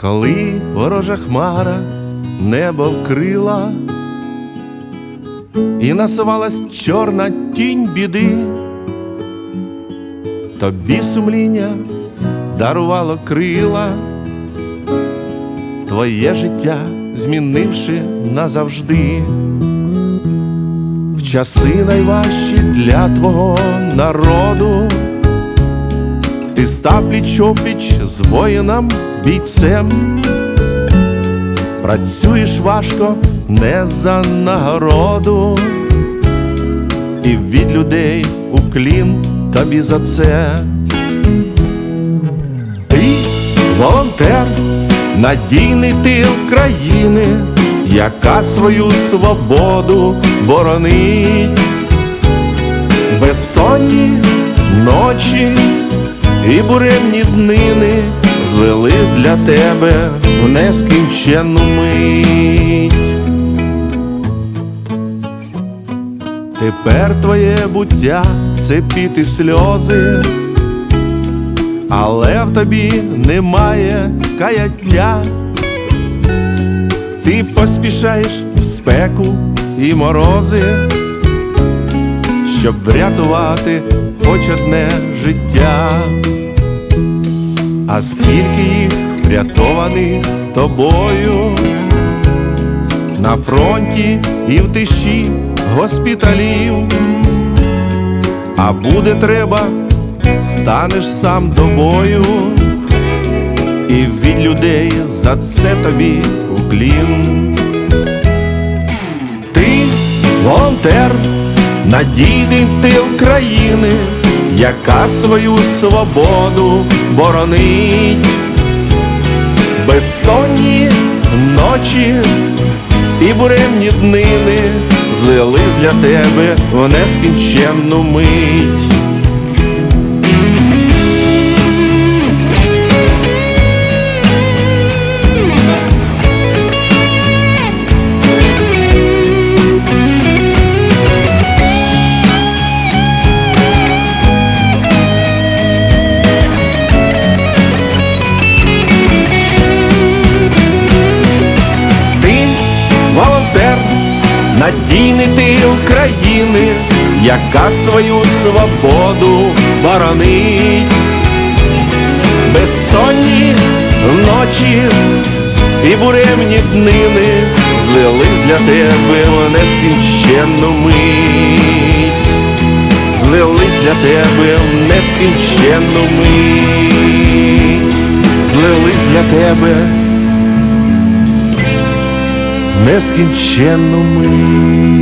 Коли ворожа хмара небо вкрила, і насувалась чорна тінь біди, тобі сумління дарувало крила, твоє життя змінивши назавжди. В часи найважчі для твого народу. Ти став пліч-опліч з воїном бійцем, працюєш важко не за нагороду, і від людей уклін тобі за це. Ти волонтер, надійний тил країни, яка свою свободу боронить. Безсонні ночі і буремні днини звелись для тебе в нескінченну мить. Тепер твоє буття це піти сльози, але в тобі немає каяття. Ти поспішаєш в спеку і морози, щоб врятувати хоч одне життя. А скільки їх врятованих тобою? На фронті і в тиші госпіталів, а буде треба, станеш сам до бою, і від людей за це тобі уклін. Ти волонтер, надійний тил країни, яка свою свободу боронить, безсонні ночі і буремні днини злились для тебе в нескінченну мить. Надійний тил країни, яка свою свободу боронить. Безсонні ночі і буремні днини злились для тебе в нескінченну мить. Злились для тебе в нескінченну мить. Злились для тебе нескінченну мить.